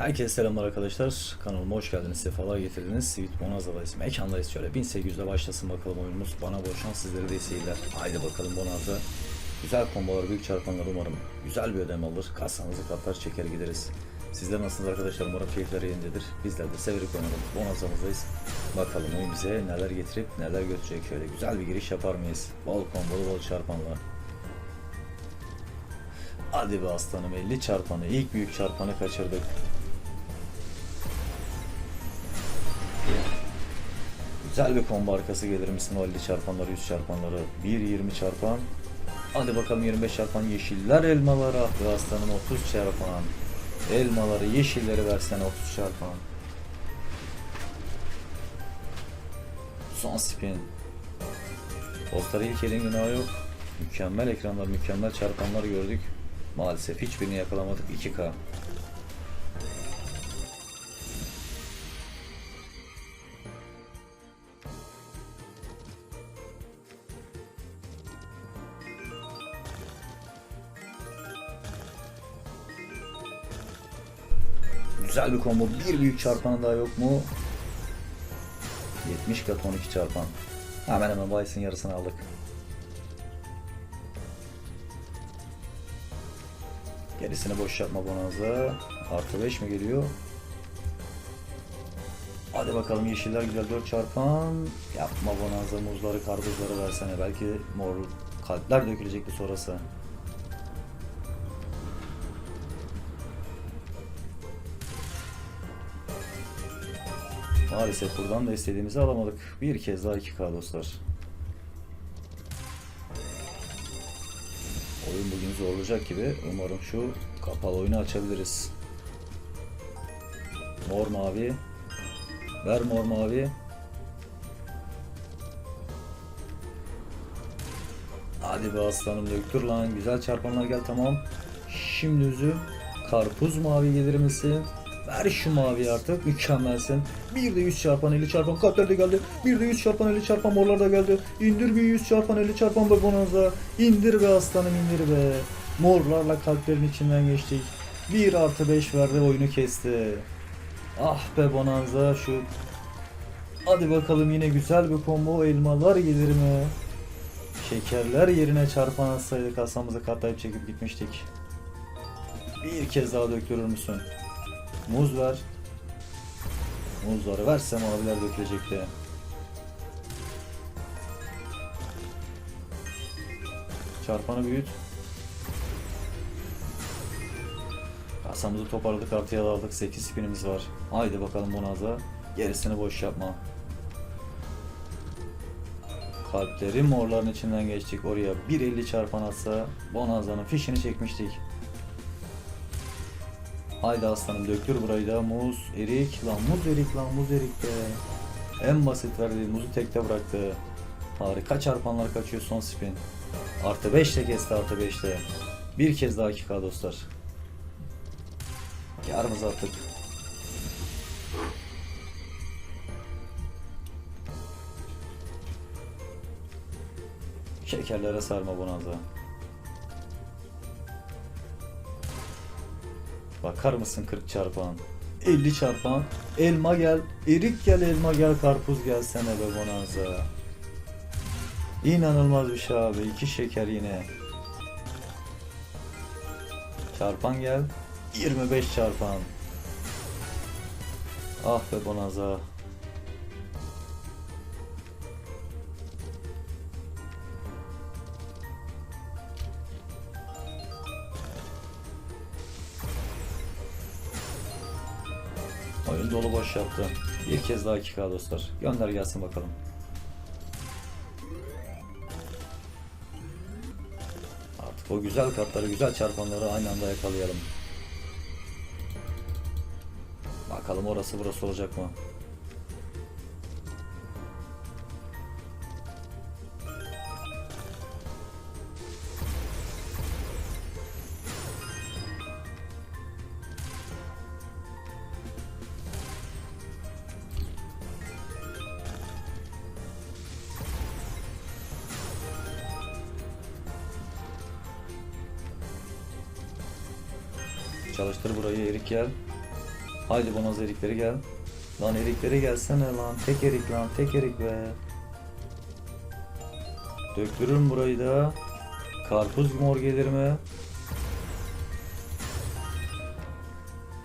Herkese selamlar arkadaşlar. Kanalıma hoş geldiniz. Sefalar getirdiniz. Sweet Bonanza'dayız. Mekandayız şöyle. 1800'de başlasın bakalım oyunumuz. Bana bol şans sizlere de seyirler. Haydi bakalım Bonanza. Güzel kombolar, büyük çarpanlar umarım. Güzel bir ödeme alır. Kasanızı katlar çeker gideriz. Sizler nasılsınız arkadaşlar? Umarım keyifler yerindedir. Bizler de severek oynayalım. Bonanza'mızdayız. Bakalım oyun bize neler getirip neler götürecek. Şöyle güzel bir giriş yapar mıyız? Bol kombolu, bol çarpanlar. Hadi be aslanım 50 çarpanı. ilk büyük çarpanı kaçırdık. Güzel bir combo arkası gelir misin? O 50 çarpanları 100 çarpanları. 1.20 çarpan. Hadi bakalım 25 çarpan. Yeşiller elmaları ah aslanım 30 çarpan. Elmaları yeşilleri versene 30 çarpan. Son spin. Postları ilk elin günahı yok. Mükemmel ekranlar mükemmel çarpanlar gördük. Maalesef hiçbirini yakalamadık. 2K Güzel bir combo. Bir büyük çarpanı daha yok mu? 70 kat 12 çarpan. Hemen hemen Vice'ın yarısını aldık. Gerisini boş yapma Bonanza. Artı 5 mi geliyor? Hadi bakalım yeşiller güzel 4 çarpan. Yapma Bonanza muzları karpuzları versene. Belki mor kalpler dökülecekti sonrası. Maalesef buradan da istediğimizi alamadık. Bir kez daha 2K dostlar. Oyun bugün zorlayacak gibi. Umarım şu kapalı oyunu açabiliriz. Mor mavi. Ver mor mavi. Hadi be aslanım döktür lan. Güzel çarpanlar gel tamam. Şimdi üzüm. Karpuz mavi gelir misin? Ver şu mavi artık. Mükemmelsin. Bir de 100 çarpan 50 çarpan kalpler de geldi. Bir de 100 çarpan 50 çarpan morlar da geldi. İndir bir 100 çarpan 50 çarpan be bonanza. İndir be aslanım indir be. Morlarla kalplerin içinden geçtik. 1 artı 5 verdi oyunu kesti. Ah be bonanza şu. Hadi bakalım yine güzel bir combo elmalar gelir mi? Şekerler yerine çarpan atsaydık kasamızı katlayıp çekip gitmiştik. Bir kez daha döktürür müsün? Muz ver. Muzları versem abiler dökülecekti. Çarpanı büyüt. Kasamızı toparladık artıya aldık 8 spinimiz var. Haydi bakalım Bonanza. Gerisini boş yapma. Kalplerin morların içinden geçtik oraya 1.50 çarpan atsa Bonanza'nın fişini çekmiştik. Haydi aslanım döktür burayı da muz, erik, lan muz erik lan muz erik be. En basit verdi muzu tekte bıraktı. Harika çarpanlar kaçıyor son spin. Artı 5 de kesti artı 5 de. Bir kez daha 2K dostlar. Yarımızı attık. Şekerlere sarma bonanza. Bakar mısın 40 çarpan? 50 çarpan. Elma gel. Erik gel elma gel karpuz gelsene be bonanza. İnanılmaz bir şey abi. İki şeker yine. Çarpan gel. 25 çarpan. Ah be bonanza. Oyun dolu boş yaptı. Bir kez daha 2K dostlar. Gönder gelsin bakalım. Artık o güzel kartları, güzel çarpanları aynı anda yakalayalım. Bakalım orası burası olacak mı? Çalıştır burayı Erik gel. Haydi bonaz erikleri gel. Lan erikleri gelsene lan. Tek erik lan. Tek erik be. Döktürürüm burayı da. Karpuz mor gelir mi?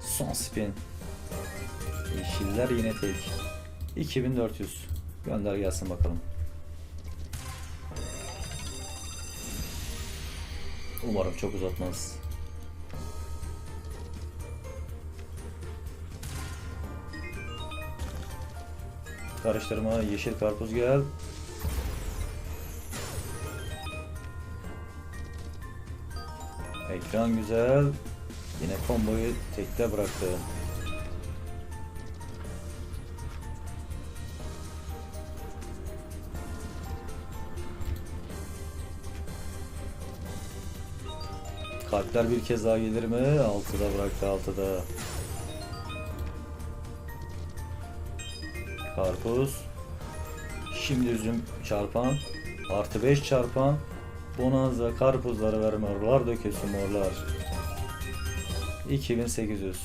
Son spin. Yeşiller yine tek. 2400. Gönder gelsin bakalım. Umarım çok uzatmaz. Karıştırma yeşil karpuz gel. Ekran güzel. Yine komboyu tekte bıraktı. Kalpler bir kez daha gelir mi? Altıda bıraktı altıda. Karpuz. Şimdi üzüm çarpan. Artı 5 çarpan. Bonanza karpuzları vermiyorlar dökülsün morlar. 2800.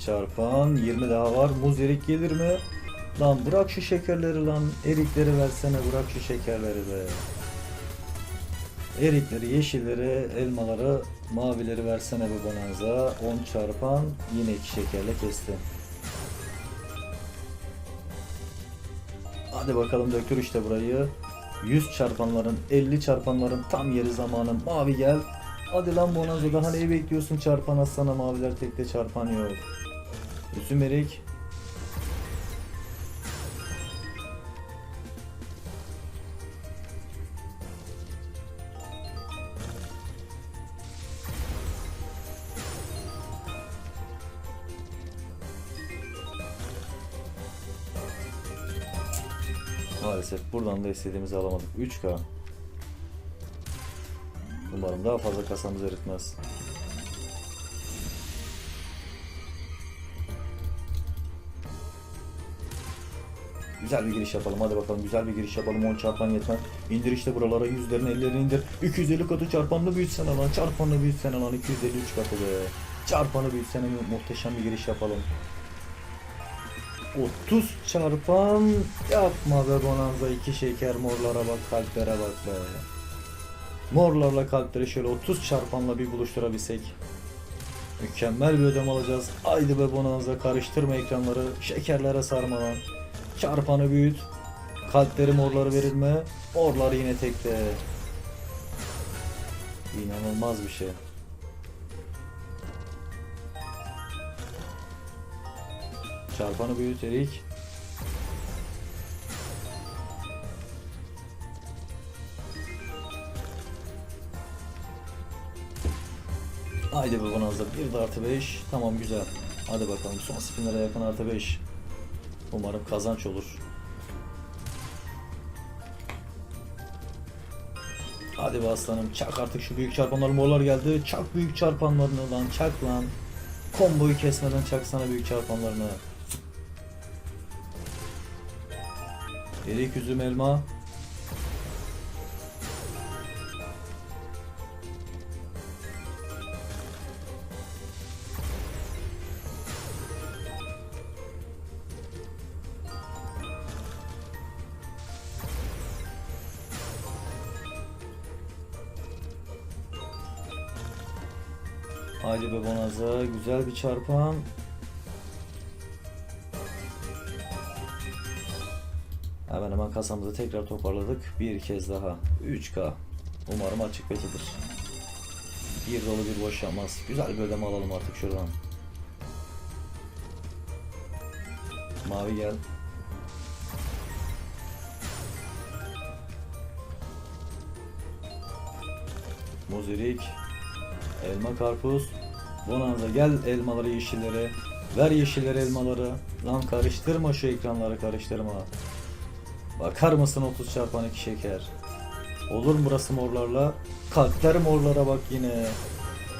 12 çarpan 20 daha var. Muz erik gelir mi? Lan bırak şu şekerleri lan. Erikleri versene bırak şu şekerleri be. Erikleri, yeşilleri, elmaları, mavileri versene be Bonanza. 10 çarpan yine 2 şekerle kesti. Hadi bakalım döktür işte burayı. 100 çarpanların, 50 çarpanların tam yeri zamanı. Mavi gel. Hadi lan Bonanza daha neyi bekliyorsun çarpan atsana maviler tekte çarpan yok. Üzüm erik. Maalesef buradan da istediğimizi alamadık. 3K. Umarım daha fazla kasamız eritmez. Güzel bir giriş yapalım. Hadi bakalım güzel bir giriş yapalım. 10 çarpan yetmez. İndir işte buralara yüzlerin ellerini indir. 250 katı çarpanlı büyütsene lan. Çarpanlı büyütsene lan. 253 katı be. Çarpanı büyütsene muhteşem bir giriş yapalım. 30 çarpan yapma be Bonanza. 2 şeker morlara bak kalplere bak be. Morlarla kalpleri şöyle 30 çarpanla bir buluşturabilsek. Mükemmel bir ödem alacağız. Haydi be Bonanza karıştırma ekranları. Şekerlere sarmadan. Çarpanı büyüt. Kalpleri morları verilme. Morlar yine tekte. İnanılmaz bir şey. Çarpanı büyüt Erik. Haydi be Bonanza. Bir de artı 5. Tamam güzel. Hadi bakalım son spinlere yakın artı 5. Umarım kazanç olur. Hadi be aslanım çak artık şu büyük çarpanlar morlar geldi. Çak büyük çarpanlarını lan çak lan. Komboyu kesmeden çaksana büyük çarpanlarını. Erik üzüm elma. Haydi be Bonaza güzel bir çarpan. Hemen hemen kasamızı tekrar toparladık. Bir kez daha. 3K. Umarım açık betidir. Bir dolu bir boş yapmaz. Güzel ödeme alalım artık şuradan. Mavi gel. Muzirik. Elma karpuz. Bonanza gel elmaları yeşilleri. Ver yeşilleri elmaları. Lan karıştırma şu ekranları karıştırma. Bakar mısın 30 çarpan 2 şeker? Olur mu burası morlarla? Kalpler morlara bak yine.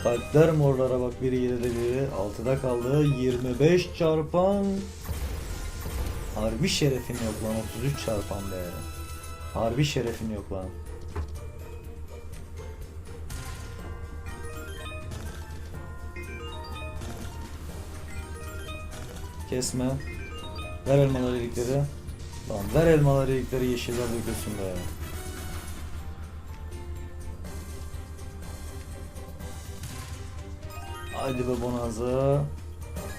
Kalpler morlara bak biri 7'de biri 6'da kaldı 25 çarpan Harbi şerefin yok lan 33 çarpan be Harbi şerefin yok lan Kesme Ver elmaları ilikleri Lan ver elmaları ilikleri yeşiller dökülsün be Haydi be Bonanza.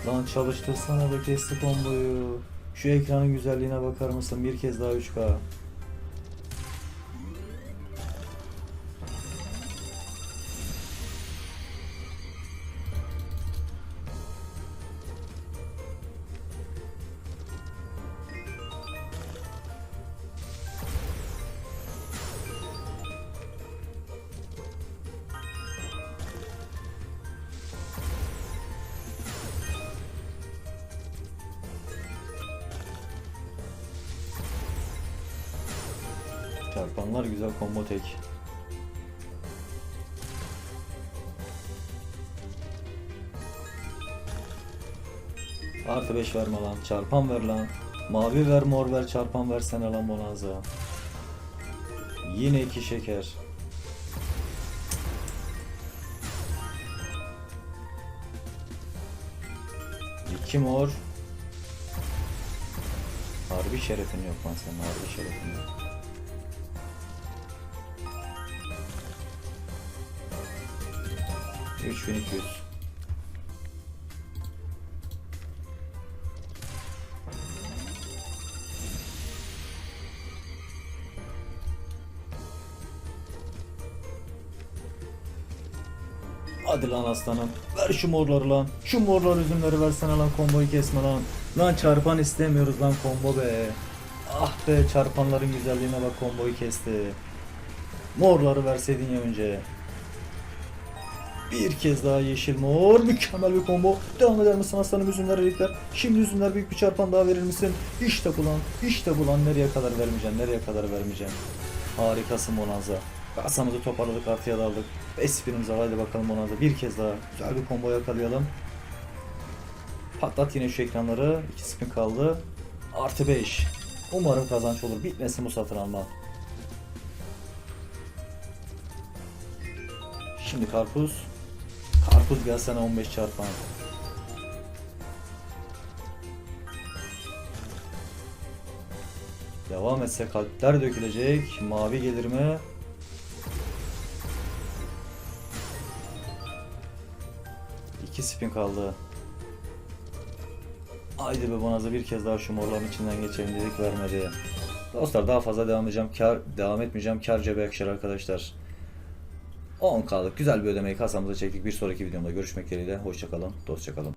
Lan çalıştırsana be kesti komboyu. Şu ekranın güzelliğine bakar mısın? Bir kez daha 3K. Çarpanlar güzel combo tek. Artı 5 verme lan. Çarpan ver lan. Mavi ver mor ver çarpan versene lan Bonanza. Yine iki şeker. İki mor. Harbi şerefin yok lan senin harbi şerefin yok. Üç bin iki yüz. Hadi lan aslanım. Ver şu morları lan. Şu morlar üzümleri versene lan komboyu kesme lan. Lan çarpan istemiyoruz lan combo be. Ah be çarpanların güzelliğine bak komboyu kesti. Morları verseydin ya önce. Bir kez daha yeşil mor. Mükemmel bir combo. Devam eder misin aslanım üzümler erikler? Şimdi üzümler büyük bir çarpan daha verir misin? İşte bu lan. İşte bu lan. Nereye kadar vermeyeceğim? Nereye kadar vermeyeceğim? Harikasın Bonanza. Kasamızı toparladık artıya da aldık. 5 spinimize hadi bakalım Bonanza. Bir kez daha güzel bir combo yakalayalım. Patlat yine şu ekranları. 2 spin kaldı. Artı 5. Umarım kazanç olur. Bitmesin bu satın alma. Şimdi karpuz. Karpuz gelsene 15 çarpan. Devam etse kalpler dökülecek. Mavi gelir mi? İki spin kaldı. Haydi be Bonanza bir kez daha şu morların içinden geçelim dedik vermedi. Dostlar daha fazla devam edeceğim. Kar devam etmeyeceğim. Kar cebe yakışır arkadaşlar. 10K'lık güzel bir ödemeyi kasamıza çektik. Bir sonraki videomda görüşmek dileğiyle. Hoşçakalın. Dostçakalın.